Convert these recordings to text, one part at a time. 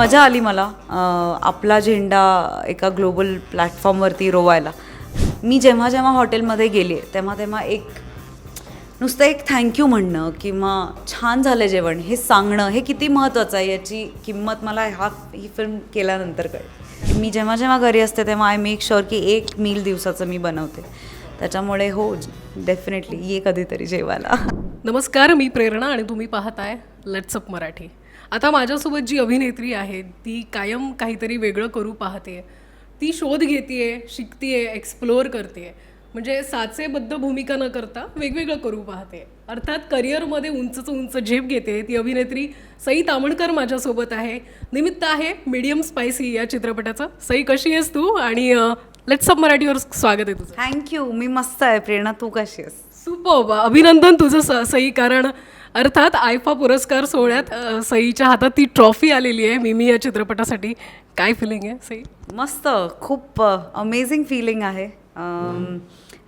मजा आली मला आपला झेंडा एका ग्लोबल प्लॅटफॉर्मवरती रोवायला. मी जेव्हा जेव्हा हॉटेलमध्ये गेले तेव्हा तेव्हा एक नुसतं एक थँक्यू म्हणणं किंवा छान झालं जेवण हे सांगणं हे किती महत्त्वाचं आहे याची किंमत मला हा ही फिल्म केल्यानंतर कळली. मी जेव्हा जेव्हा घरी असते तेव्हा आय मेक शुअर की एक मील दिवसाचं मी बनवते. त्याच्यामुळे हो डेफिनेटली ये कधीतरी जेवायला. नमस्कार मी प्रेरणा आणि तुम्ही पाहताय लेट्सअप मराठी. आता माझ्यासोबत जी अभिनेत्री आहे ती कायम काहीतरी वेगळं करू पाहते. ती शोध घेते शिकतीये एक्सप्लोअर करते म्हणजे साचेबद्ध भूमिका न करता वेगवेगळं करू पाहते. अर्थात करिअरमध्ये उंचच उंच झेप घेते. ती अभिनेत्री सई तामणकर माझ्यासोबत आहे. निमित्त आहे मीडियम स्पायसी या चित्रपटाचं. सई कशी आहेस तू? आणि लेट्स अप मराठीवर स्वागत आहे तुझं. थँक्यू मी मस्त आहे प्रेरणा. तू कशी आहेस? सुपर अभिनंदन तुझं स सई. कारण अर्थात आयफा पुरस्कार सोहळ्यात सईच्या हातात ती ट्रॉफी आलेली आहे मिमी या चित्रपटासाठी. काय फिलिंग आहे सई? मस्त. खूप अमेझिंग फिलिंग आहे.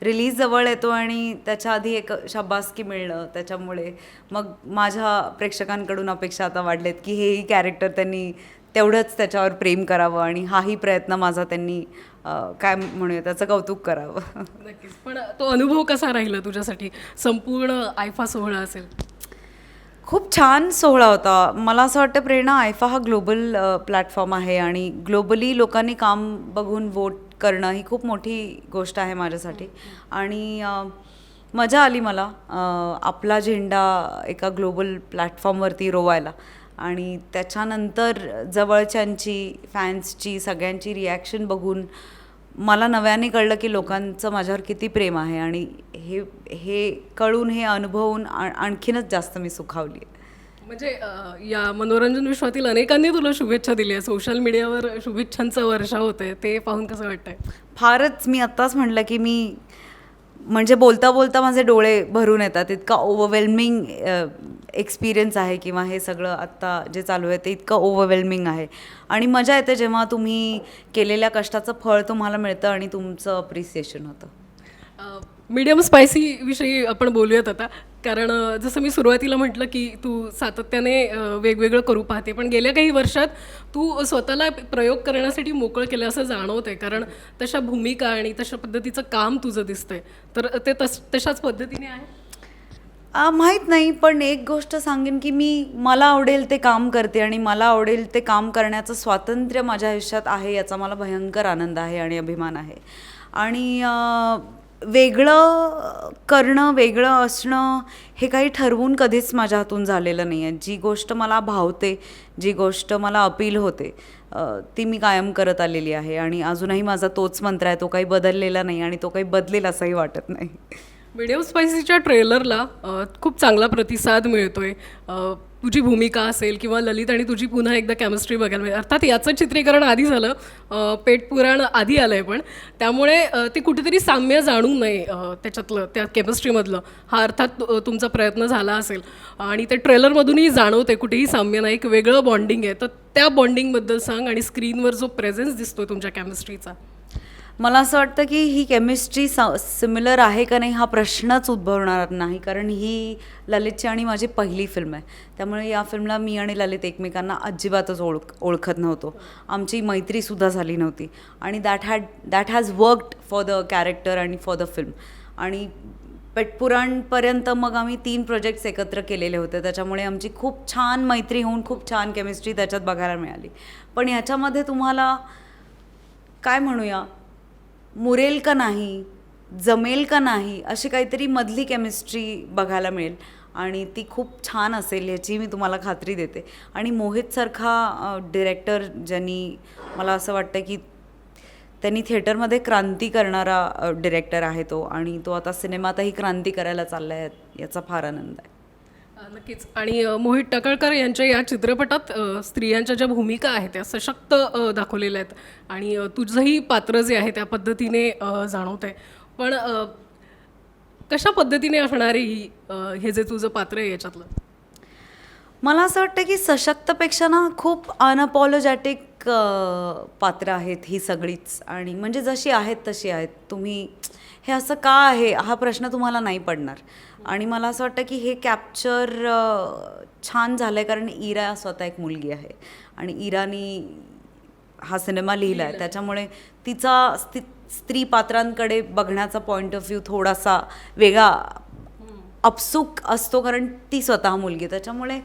रिलीज जवळ येतो आणि त्याच्या आधी एक शाबासकी मिळणं त्याच्यामुळे. मग माझ्या प्रेक्षकांकडून अपेक्षा आता वाढलेत की हेही कॅरेक्टर त्यांनी तेवढंच त्याच्यावर प्रेम करावं आणि हाही प्रयत्न माझा त्यांनी काय म्हणूया त्याचं कौतुक करावं. नक्कीच. पण तो अनुभव कसा राहिला तुझ्यासाठी? संपूर्ण आयफा सोहळा असेल. खूप छान सोहळा होता. मला असं वाटतं प्रेरणा आयफा हा ग्लोबल प्लॅटफॉर्म आहे आणि ग्लोबली लोकांनी काम बघून वोट करणं ही खूप मोठी गोष्ट आहे माझ्यासाठी. आणि मजा आली मला आपला झेंडा एका ग्लोबल प्लॅटफॉर्मवरती रोवायला. आणि त्याच्यानंतर जवळच्यांची फॅन्सची सगळ्यांची रिॲक्शन बघून मला नव्याने कळलं की लोकांचं माझ्यावर किती प्रेम आहे आणि हे हे कळून हे अनुभवून आणखीनच जास्त मी सुखावली म्हणजे अ, या मनोरंजन विश्वातील अनेकांनी तुला शुभेच्छा दिल्या सोशल मीडियावर शुभेच्छांचा वर्षा होते ते पाहून कसं वाटतंय? फारच मी आत्ताच म्हटलं की मी म्हणजे बोलता बोलता माझे डोळे भरून येतात. इतका ओव्हरवेल्मिंग एक्सपिरियन्स आहे किंवा हे सगळं आत्ता जे चालू आहे ते इतकं ओव्हरवेल्मिंग आहे. आणि मजा येते जेव्हा तुम्ही केलेल्या कष्टाचं फळ तुम्हाला मिळतं आणि तुमचं अप्रिसिएशन होतं. मीडियम स्पायसीविषयी आपण बोलूयात आता. कारण जसं मी सुरुवातीला म्हटलं की तू सातत्याने वेगवेगळं करू पाहते पण गेल्या काही वर्षात तू स्वतःला प्रयोग करण्यासाठी मोकळं केलं असं जाणवतंय. कारण तशा भूमिका आणि तशा पद्धतीचं काम तुझं दिसतंय. तर ते तस तशाच पद्धतीने आहे? माहीत नाही पण एक गोष्ट सांगेन की मी मला आवडेल ते काम करते आणि मला आवडेल ते काम करण्याचं स्वातंत्र्य माझ्या आयुष्यात आहे याचा मला भयंकर आनंद आहे आणि अभिमान आहे. आणि वेगळं करणं वेगळं असणं हे काही ठरवून कधीच माझ्या हातून झालेलं नाही आहे. जी गोष्ट मला भावते जी गोष्ट मला अपील होते ती मी कायम करत आलेली आहे आणि अजूनही माझा तोच मंत्र आहे तो काही बदललेला नाही आणि तो काही बदलेल असंही वाटत नाही. व्हिडिओ स्पायसीच्या ट्रेलरला खूप चांगला प्रतिसाद मिळतोय. आहे तुझी भूमिका असेल किंवा ललित आणि तुझी पुन्हा एकदा केमिस्ट्री बघायला मिळेल. अर्थात याचं चित्रीकरण आधी झालं पेटपुराण आधी आलं आहे पण. त्यामुळे ते कुठेतरी साम्य जाणू नये त्याच्यातलं त्या केमिस्ट्रीमधलं हा अर्थात तुमचा प्रयत्न झाला असेल. आणि ते ट्रेलरमधूनही जाणवते कुठेही साम्य नाही एक वेगळं बॉन्डिंग आहे. तर त्या बॉन्डिंगबद्दल सांग आणि स्क्रीनवर जो प्रेझेन्स दिसतो तुमच्या केमिस्ट्रीचा मला असं वाटतं की ही केमिस्ट्री सिमिलर आहे का नाही हा प्रश्नच उद्भवणार नाही. कारण ही ललितची आणि माझी पहिली फिल्म आहे. त्यामुळे या फिल्मला मी आणि ललित एकमेकांना अजिबातच ओळख ओळखत नव्हतो. आमची मैत्रीसुद्धा झाली नव्हती. आणि that had that has worked for the character आणि फॉर द फिल्म आणि पेटपुराणपर्यंत मग आम्ही तीन प्रोजेक्ट्स एकत्र केलेले होते. त्याच्यामुळे आमची खूप छान मैत्री होऊन खूप छान केमिस्ट्री त्याच्यात बघायला मिळाली. पण ह्याच्यामध्ये तुम्हाला काय म्हणूया? मुरेल का नाही जमेल का नाही अशी काहीतरी मधली केमिस्ट्री बघायला मिळेल. आणि ती खूप छान असेल याची मी तुम्हाला खात्री देते. आणि मोहितसारखा डिरेक्टर ज्यांनी मला असं वाटतं की त्यांनी थिएटरमध्ये क्रांती करणारा डिरेक्टर आहे तो. आणि तो आता सिनेमातही क्रांती करायला चालला आहे याचा फार आनंद आहे. नक्कीच. आणि मोहित टकळकर यांच्या या चित्रपटात स्त्रियांच्या ज्या भूमिका आहेत त्या सशक्त दाखवलेल्या आहेत. आणि तुझंही पात्र जे आहे त्या पद्धतीने अ, आहे पण कशा पद्धतीने असणार आहे ही हे जे तुझं पात्र आहे याच्यातलं? मला असं वाटतं की सशक्तपेक्षा ना खूप अनअपॉलॉजॅटिक पात्र आहेत ही सगळीच. आणि म्हणजे जशी आहेत तशी आहेत. तुम्ही हे असं का आहे? हा प्रश्न तुम्हाला नाही पडणार. आणि मला असं वाटतं की हे कॅप्चर छान झालं आहे कारण इरा स्वतः एक मुलगी आहे. आणि इरानी हा सिनेमा लिहिला आहे त्याच्यामुळे तिचा स्ति स्त्री पात्रांकडे बघण्याचा पॉईंट ऑफ व्ह्यू थोडासा वेगळा अपसूक असतो कारण ती स्वतः मुलगी. त्याच्यामुळे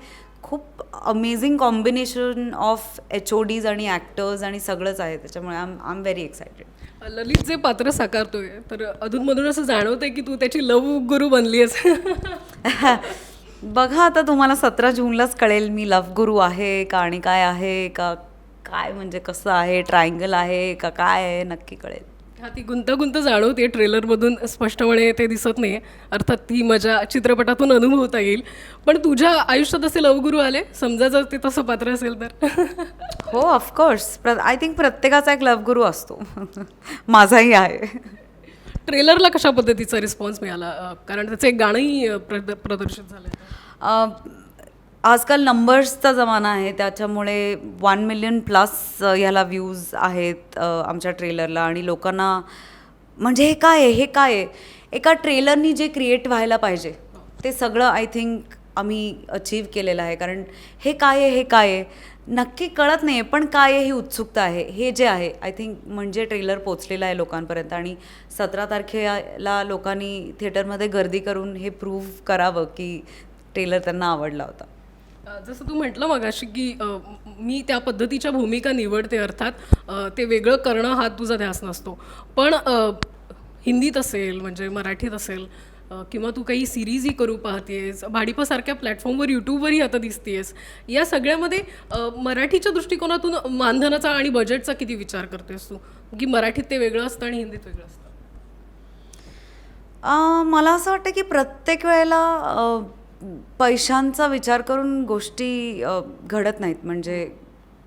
खूप amazing combination of H O Ds आणि ॲक्टर्स आणि सगळंच आहे त्याच्यामुळे I I M very excited Lalit जे पात्र साकारतोय तर अधूनमधून असं जाणवतंय की तू त्याची लव गुरु बनली बघा आता तुम्हाला सतरा जूनलाच कळेल मी लव गुरु आहे का आणि काय आहे का काय म्हणजे कसं आहे ट्रायंगल आहे का काय आहे नक्की कळेल. हा ती गुंतागुंत जाणवते ट्रेलरमधून. स्पष्टपणे ते दिसत नाही अर्थात ती मजा चित्रपटातून अनुभवता येईल. पण तुझ्या आयुष्यात असे लवगुरू आले? समजा जर ते तसं पात्र असेल तर. हो ऑफकोर्स प्र आय थिंक प्रत्येकाचा एक लव गुरु असतो. माझाही आहे. ट्रेलरला कशा पद्धतीचा रिस्पॉन्स मिळाला? कारण त्याचं एक गाणंही प्रद प्रदर्शित झालं आजकाल नंबर्सचा जमाना आहे त्याच्यामुळे वन मिलियन प्लस ह्याला व्ह्यूज आहेत आमच्या ट्रेलरला आणि लोकांना म्हणजे हे काय आहे हे काय आहे? एका ट्रेलरनी जे क्रिएट व्हायला पाहिजे ते सगळं आय थिंक आम्ही अचीव केलेलं आहे. कारण हे काय आहे हे काय आहे? नक्की कळत नाही पण काय आहे ही उत्सुकता आहे. हे जे आहे आय थिंक म्हणजे ट्रेलर पोचलेलं आहे लोकांपर्यंत आणि सतरा तारखेला लोकांनी थिएटरमध्ये गर्दी करून हे प्रूव्ह करावं की ट्रेलर त्यांना आवडला होता. जसं तू म्हटलं मगाशी की मी त्या पद्धतीच्या भूमिका निवडते अर्थात ते वेगळं करणं हा तुझा ध्यास नसतो. पण हिंदीत असेल म्हणजे मराठीत असेल किंवा तू काही सिरीजही करू पाहतेस भाडीपासारख्या प्लॅटफॉर्मवर यूट्यूबवरही आता दिसतेस या सगळ्यामध्ये मराठीच्या दृष्टिकोनातून मानधनाचा आणि बजेटचा किती विचार करतेस तू? की मराठीत ते वेगळं असतं आणि हिंदीत वेगळं असतं? मला असं वाटतं की प्रत्येक वेळेला पैशांचा विचार करून गोष्टी घडत नाहीत. म्हणजे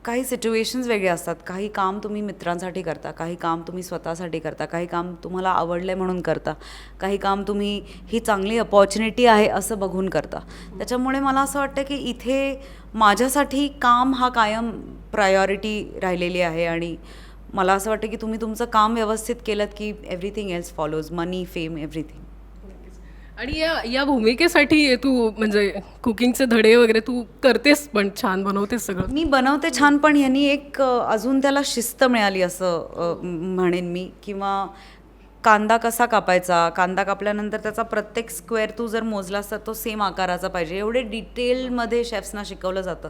काही सिच्युएशन्स वेगळे असतात. काही काम तुम्ही मित्रांसाठी करता काही काम तुम्ही स्वतःसाठी करता काही काम तुम्हाला आवडलं म्हणून करता काही काम तुम्ही ही चांगली अपॉर्च्युनिटी आहे असं बघून करता. त्याच्यामुळे मला असं वाटतं की इथे माझ्यासाठी काम हा कायम प्रायोरिटी राहिलेली आहे. आणि मला असं वाटतं की तुम्ही तुमचं काम व्यवस्थित केलं की everything else follows money fame everything आणि या या भूमिकेसाठी तू म्हणजे कुकिंगचे धडे वगैरे तू करतेस पण छान बनवतेस सगळं. मी बनवते छान पण यांनी एक अजून त्याला शिस्त मिळाली असं म्हणेन मी. किंवा कांदा कसा कापायचा? कांदा कापल्यानंतर त्याचा प्रत्येक स्क्वेअर तू जर मोजलास तर तो सेम आकाराचा पाहिजे. एवढे डिटेलमध्ये शेफ्सना शिकवलं जातं.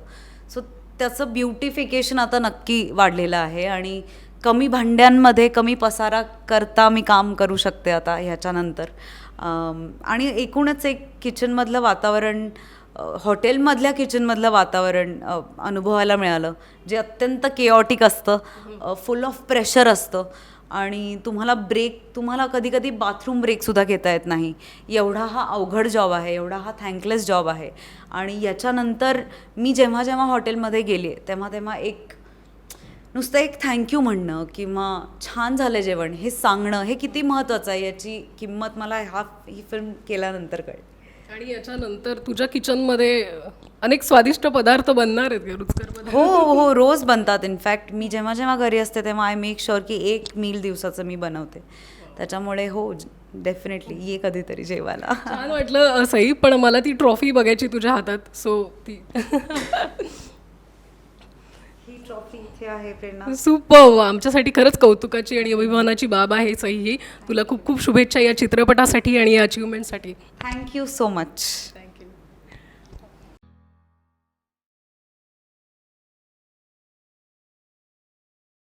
सो त्याचं ब्युटिफिकेशन आता नक्की वाढलेलं आहे. आणि कमी भांड्यांमध्ये कमी पसारा करता मी काम करू शकते आता ह्याच्यानंतर. आणि एकूणच एक किचनमधलं वातावरण हॉटेलमधल्या किचनमधलं वातावरण अनुभवायला मिळालं जे अत्यंत केऑटिक असतं फुल ऑफ प्रेशर असतं. आणि तुम्हाला ब्रेक तुम्हाला कधी कधी बाथरूम ब्रेकसुद्धा घेता येत नाही. एवढा हा अवघड जॉब आहे एवढा हा थँकलेस जॉब आहे. आणि याच्यानंतर मी जेव्हा जेव्हा हॉटेलमध्ये गेले तेव्हा तेव्हा एक नुसतं एक थँक्यू म्हणणं किंवा छान झालं जेवण हे सांगणं हे किती महत्त्वाचं आहे याची किंमत मला हा ही फिल्म केल्यानंतर कळली. आणि याच्यानंतर तुझ्या किचनमध्ये अनेक स्वादिष्ट पदार्थ बनणार आहेत हो हो हो रोज बनतात. इनफॅक्ट मी जेव्हा जेव्हा घरी असते तेव्हा आय मेक शुअर की एक मील दिवसाचं मी बनवते. त्याच्यामुळे हो डेफिनेटली ये कधीतरी जेवायला. छान वाटलं असंही पण मला ती ट्रॉफी बघायची तुझ्या हातात सो ती ट्रॉफी इथे आहे प्रेरणा. सुपर आमच्यासाठी खरंच कौतुकाची आणि अभिमानाची बाब आहे सई ही. तुला खूप खूप शुभेच्छा या चित्रपटासाठी आणि या अचिव्हमेंटसाठी थँक्यू सो मच